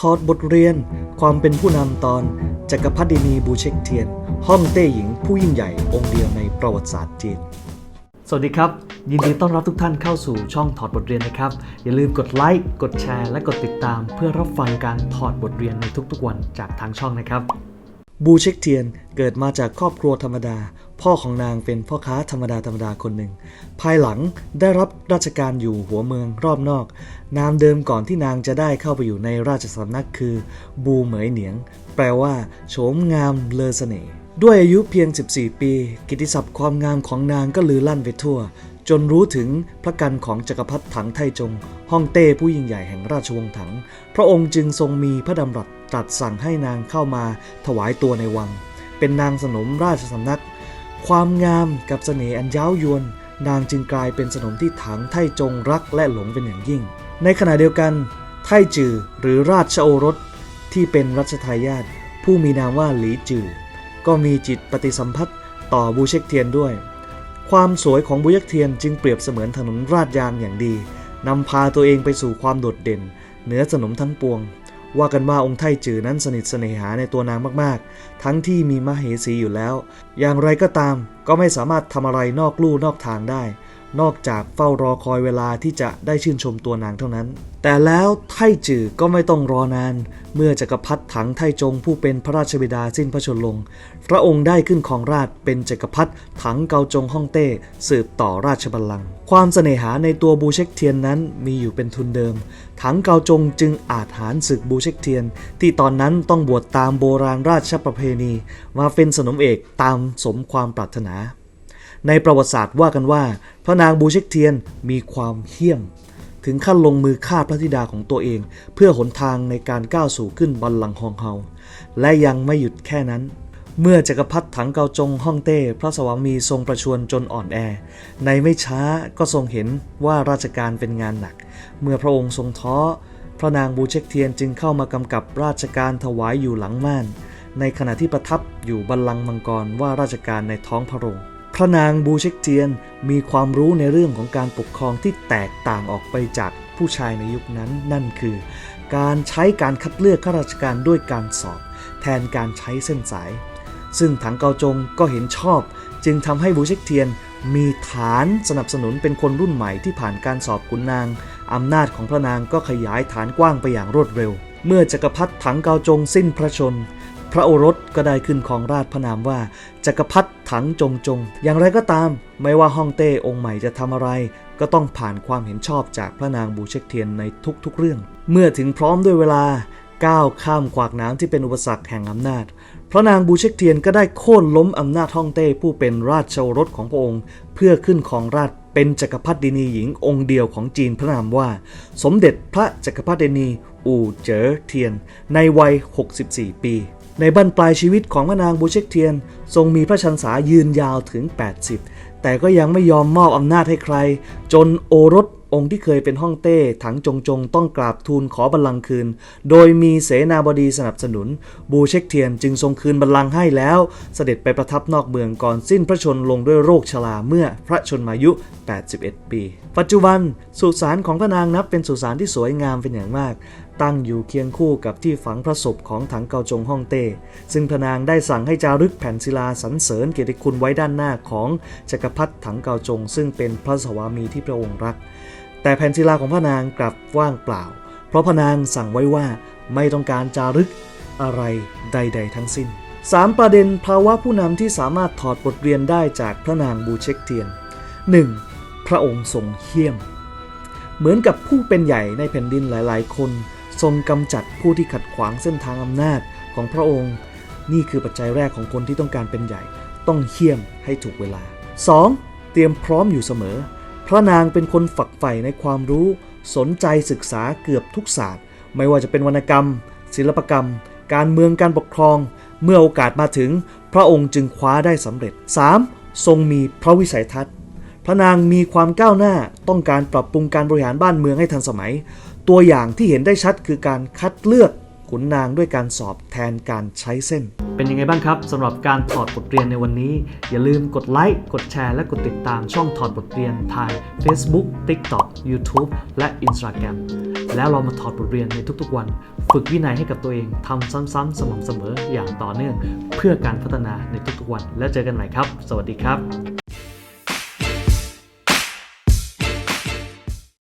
ถอดบทเรียน ความเป็นผู้นำตอนจักรพรรดินีบูเช็กเทียนฮ่องเต้หญิงผู้ยิ่งใหญ่องค์เดียวในประวัติศาสตร์จีน สวัสดีครับ ยินดีต้อนรับทุกท่านเข้าสู่ช่องถอดบทเรียนนะครับ อย่าลืมกดไลค์กดแชร์ และกดติดตาม เพื่อรับฟังการถอดบทเรียนในทุกๆวันจากทางช่องนะครับบูเช็กเทียนเกิดมาจากครอบครัวธรรมดา พ่อของนางเป็นพ่อค้าธรรมดาธรรมดาคนหนึ่ง ภายหลังได้รับราชการอยู่หัวเมืองรอบนอก นามเดิมก่อนที่นางจะได้เข้าไปอยู่ในราชสำนักคือ บูเหมยเหนียง แปลว่าโฉมงามเลอเสน่ห์ด้วยอายุเพียง 14 ปี กิติศัพท์ความงามของนางก็ลือลั่นไปทั่ว จนรู้ถึงพระกันของจักรพรรดิถังไทจงฮ่องเต้ผู้ยิ่งใหญ่แห่งราชวงศ์ถัง พระองค์จึงทรงมีพระดำรัสตรัสสั่งให้นางเข้ามาถวายตัวในวัง เป็นนางสนมราชสำนัก ความงามกับเสน่ห์อันย้าวยวน นางจึงกลายเป็นสนมที่ถังไทจงรักและหลงเป็นอย่างยิ่ง ในขณะเดียวกัน ไทจือหรือราชโอรสที่เป็นรัชทายาทผู้มีนามว่าหลีจือ ก็มีจิตปฏิสัมพัทธ์ต่อบูเชกเทียนด้วย ความสวยของบูเชกเทียนจึงเปรียบเสมือนถนนราดยางอย่างดีนำพาตัวเองไปสู่ความโดดเด่น เหนือสนมทั้งปวง ว่ากันว่าองค์ไทจือนั้นสนิทเสน่หาในตัวนางมากๆ ทั้งที่มีมเหสีอยู่แล้ว อย่างไรก็ตามก็ไม่สามารถทำอะไรนอกลู่นอกทางได้ นอกจากเฝ้ารอคอยเวลาที่จะได้ชื่นชมตัวนางเท่านั้น แต่แล้วไทจือก็ไม่ต้องรอนาน เมื่อจักรพรรดิถังไทจงผู้เป็นพระราชบิดาสิ้นพระชนม์ลง พระองค์ได้ขึ้นครองราชเป็นจักรพรรดิถังเกาจงฮ่องเต้สืบต่อราชบัลลังก์ ความเสน่หาในตัวบูเช็กเทียนนั้นมีอยู่เป็นทุนเดิม ถังเกาจงจึงอาจหารศึกบูเช็กเทียน ที่ตอนนั้นต้องบวชตามโบราณราชประเพณี มาเป็นสนมเอกตามสมความปรารถนา ในประวัติศาสตร์ว่ากันว่า พระนางบูเช็กเทียนมีความเหี้ยม ถึงขั้นลงมือฆ่าพระธิดาของตัวเอง เพื่อหนทางในการก้าวสู่ขึ้นบัลลังก์ฮองเฮา และยังไม่หยุดแค่นั้น เมื่อจักรพรรดิถังเกาจงฮ่องเต้ พระสวามีทรงประชวรจนอ่อนแอ ในไม่ช้าก็ทรงเห็นว่าราชการเป็นงานหนัก เมื่อพระองค์ทรงท้อพระนางบูเช็กเทียนจึงเข้ามากำกับราชการถวายอยู่หลังม่าน ในขณะที่ประทับอยู่บัลลังก์มังกรว่าราชการในท้องพระโรง ระนางบูเช็กเทียนมีความรู้ในเรื่องของการปกครองที่แตกต่างออกไปจากผู้ชายในยุคนั้นนั่นคือ การใช้การคัดเลือกข้าราชการด้วยการสอบ แทนการใช้เส้นสาย ซึ่งถังเกาจงก็เห็นชอบ จึงทำให้บูเช็กเทียนมีฐานสนับสนุนเป็นคนรุ่นใหม่ที่ผ่านการสอบขุนนางอำนาจของพระนางก็ขยายฐานกว้างไปอย่างรวดเร็ว เมื่อจักรพรรดิถังเกาจงสิ้นพระชนม์ พระโอรสก็ได้ขึ้นครองราชพระนามว่าจักรพรรดิถังจงจง อย่างไรก็ตาม ไม่ว่าฮ่องเต้องค์ใหม่จะทำอะไร ก็ต้องผ่านความเห็นชอบจากพระนางบูเช็กเทียนในทุกๆเรื่อง เมื่อถึงพร้อมด้วยเวลาก้าวข้ามขวากน้ำที่เป็นอุปสรรคแห่งอำนาจ พระนางบูเช็กเทียนก็ได้โค่นล้มอำนาจฮ่องเต้ผู้เป็นราชโอรสของพระองค์ เพื่อขึ้นของราชเป็นจักรพรรดินีหญิงองค์เดียวของจีนพระนามว่า สมเด็จพระจักรพรรดินีอู่เจ๋อเทียนในวัย 64 ปี ในบั้นปลายชีวิตของพระนางบูเชกเทียน ทรงมีพระชันษายืนยาวถึง 80 แต่ก็ยังไม่ยอมมอบอำนาจให้ใคร จนโอรส องค์ที่เคยเป็นฮ่องเต้ถังจงจงต้องกราบทูลขอบัลลังก์คืน โดยมีเสนาบดีสนับสนุน บูเช็กเทียนจึงทรงคืนบัลลังก์ให้แล้ว เสด็จไปประทับนอกเมืองก่อนสิ้นพระชนลงด้วยโรคชราเมื่อพระชนมายุ 81 ปี ปัจจุบันสุสานของพระนางนับเป็นสุสานที่สวยงามเป็นอย่างมาก ตั้งอยู่เคียงคู่กับที่ฝังพระศพของถังเกาจงฮ่องเต้ซึ่งพระนางได้สั่งให้จารึกแผ่นศิลาสรรเสริญเกียรติคุณไว้ด้านหน้าของจักรพรรดิถังเกาจง ซึ่งเป็นพระสวามีที่พระองค์รัก แต่แผ่นศิลาของพระนางกลับว่างเปล่า เพราะพระนางสั่งไว้ว่าไม่ต้องการจารึกอะไรใด ๆ ทั้งสิ้น 3 ประเด็นภาวะผู้นำที่สามารถถอดบทเรียนได้จากพระนางบูเช็กเทียน 1. พระองค์ทรงเหี้ยม เหมือนกับผู้เป็นใหญ่ในแผ่นดินหลาย ๆ คน ทรงกำจัดผู้ที่ขัดขวางเส้นทางอำนาจของพระองค์ นี่คือปัจจัยแรกของคนที่ต้องการเป็นใหญ่ ต้องเหี้ยมให้ถูกเวลา 2. เตรียมพร้อมอยู่เสมอ พระนางเป็นคนฝักใฝ่ในความรู้สนใจศึกษาเกือบทุกศาสตร์ ไม่ว่าจะเป็นวรรณกรรม ศิลปกรรม การเมืองการปกครอง เมื่อโอกาสมาถึง พระองค์จึงคว้าได้สำเร็จ 3. ทรงมีพระวิสัยทัศน์ พระนางมีความก้าวหน้าต้องการปรับปรุงการบริหารบ้านเมืองให้ทันสมัย ตัวอย่างที่เห็นได้ชัดคือการคัดเลือก ขุนนางด้วยการสอบแทนการใช้เส้น เป็นยังไงบ้างครับสำหรับการถอดบทเรียนในวันนี้ อย่าลืมกดไลค์กดแชร์และกดติดตามช่องถอดบทเรียนทาง Facebook TikTok YouTube และ Instagram แล้วเรามาถอดบทเรียนในทุกๆวัน ฝึกวินัยให้กับตัวเองทำซ้ำๆสม่ำเสมออย่างต่อเนื่อง เพื่อการพัฒนาในทุกๆวัน แล้วเจอกันใหม่ครับ สวัสดีครับ